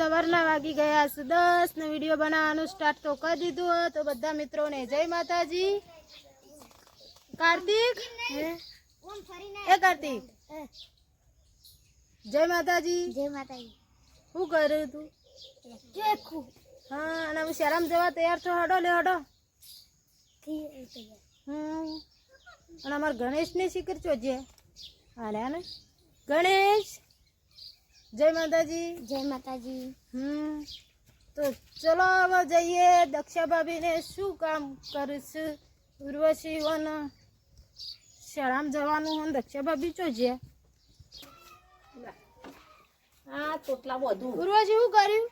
સવારના વાગી ગયા છે. દસ ને વીડિયો બનાવવાનું સ્ટાર્ટ તો કરી દીધું હો તો બધા મિત્રોને જય માતાજી. કાર્તિક? એ કાર્તિક? જય માતાજી. જય માતાજી. શું કર્યું તું? હા અને હું શેરામ જવા તૈયાર છો? હડો લે હડો. હમ. અને અમારા ગણેશની શિખર ચોજે હાલે ને. ગણેશ? જય માતાજી. જય માતાજી. હમ. તો ચલો હવે જઈએ દક્ષા ભાભીને શું કામ કરીશ? ઉર્વશી વન શાળામાં જવાનું હોય દક્ષા ભાભી ચોજે આ ચોટલા બધું. ઉર્વશી શું કર્યું?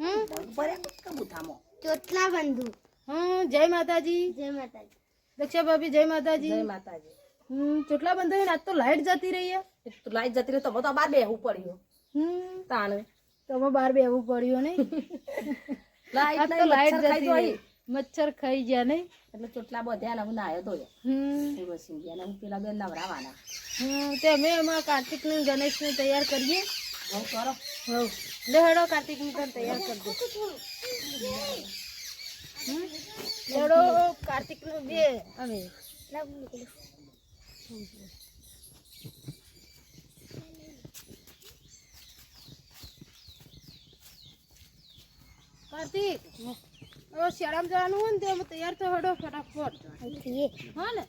હમ. ભર્યા કબૂતામાં ચોટલા બંધુ. હમ જય માતાજી. જય માતાજી. દક્ષા ભાભી જય માતાજી. જય માતાજી. હમ ચોટલા બંધ આજ તો લાઈટ જતી રહી છે તો લાઈટ જતી રહી. તો તો બાર બેહવું પડ્યું. હમ તાણે. તમે બહાર બેહવું પડ્યું નહીં. લાઈટ તો લાઈટ જતી રહી. મચ્છર ખાઈ ગયા નહીં. એટલે ચોટલા બધ્યા હું નાયો તો હમ. વસી ગયા હું પેલા બેન નવરાવાના. હમ તે અમે અમાર કાર્તિક ને ગણેશ ને તૈયાર કરીએ. હું કરો. હવ. લે હેડો કાર્તિકને પણ તૈયાર કરી દો. હેડો કાર્તિક કાર્તિકનું બે. અમે. કાર્તિક હવે શિયાળામાં જવાનું હોય ને તો અમે તૈયાર થયો હડો ફટાફટ. હા ને?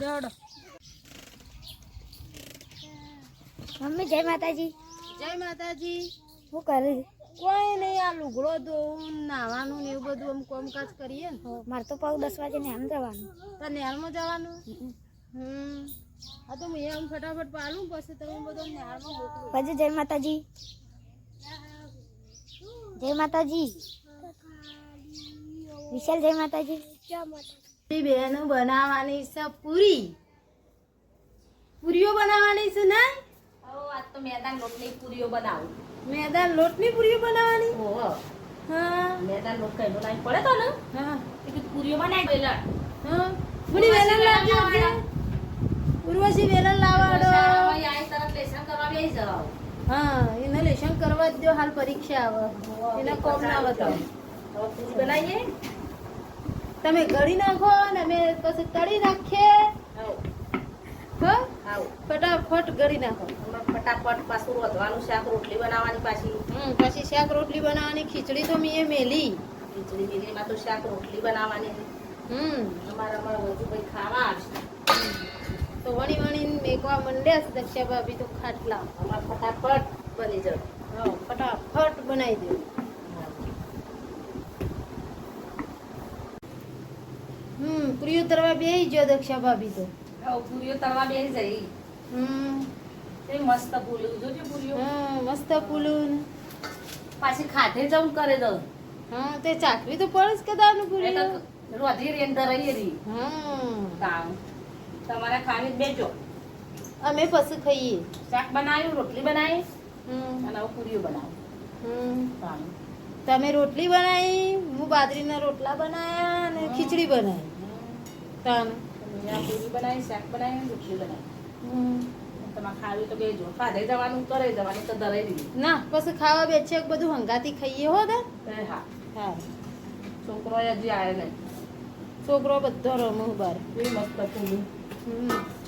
લેડો મમ્મી જય માતાજી. જય માતાજી. શું કરે? કોઈ નહીં આ લુગડો ધોવું નાવાનું ને એવું બધું આમ કોમકાજ કરીએ ને. મારે તો પગ દસ વાગે ને જવાનું. તો નેહાલમાં જવાનું? હમ. હા તો હું આમ ફટાફટ પાલું પછી તમે બધો નેહાલમાં મોકલું. પછી જય માતાજી. જય માતાજી. વિશાલ જય માતાજી. માતાજી બહેનો બનાવવાની છે પૂરી. પૂરીઓ બનાવવાની છે ને? આજ તો મેદાન લોટની પૂરીઓ બનાવું. મેદાન લોટની પૂરીઓ બનાવવાની? ઓહો હા. મેદાન લોટ કઈ બનાવી પડે તો ને હા. એ પૂરીઓ બનાવી પેલા હા. પૂરી વેલણ લાવજો ઉર્વશી વેલણ લાવાડો આઈ તરત લેસન કરવા બેસી જાવ હા એને લેશન કરવા જ દો હાલ પરીક્ષા આવે. એને કોમ ના બતાવો પૂરી બનાવીએ? તમે ગળી નાખો ને અમે પછી તળી નાખીએ. હા? ફટાફટ ગળી નાખો. ફટાફટ પાછું વધવાનું શાક રોટલી બનાવવાની પાછી. હમ પછી શાક રોટલી બનાવવાની ખીચડી તો મેં મેલી. ખીચડી બીજડીમાં તો શાક રોટલી બનાવવાની. હમ. અમારા અમારા વધુ ભાઈ ખાવા આવશે. તો વણી વણી મેકવા મંડ્યા છે દક્ષા ભાભી તો ખાટલા. અમાર ફટાફટ બની જાય હા ફટાફટ બનાવી દેવું હમ પ્રિય તરવા બેહી ગયો દક્ષા ભાભી તો પૂરીઓ તળવા બેસી જઈ હમ. મસ્ત પૂરીઓ જોજો પૂરીઓ હા મસ્ત ફૂલું પાછી ખાધે જવું કરે તો હા તે ચાકરી તો પડે જ કદાનું પૂરી રોધી રેન ધરાઈએ રી હમ તાવ. તમારે ખાવી બેજો. અમે પછી ખાઈએ. શાક બનાવ્યું રોટલી બનાવી. હમ. અને હવે પૂરીઓ બનાવી. તમે રોટલી બનાવી હું બાજરીના રોટલા બનાવ્યા અને ખીચડી બનાવી. તાન પૂરી બનાવી શાક બનાવી રોટલી બનાવી. હમ. તમારે ખાવી તો બેજો ખાધે જવાનું કરે જવાનું તો ધરાઈ દીધું ના પછી ખાવા બેસે બધું હંગાતી ખાઈએ હો દે. હા. હા. છોકરો હજી આવે નહીં. છોકરો બધો રમું બાર. એ મસ્ત પૂરી હમ.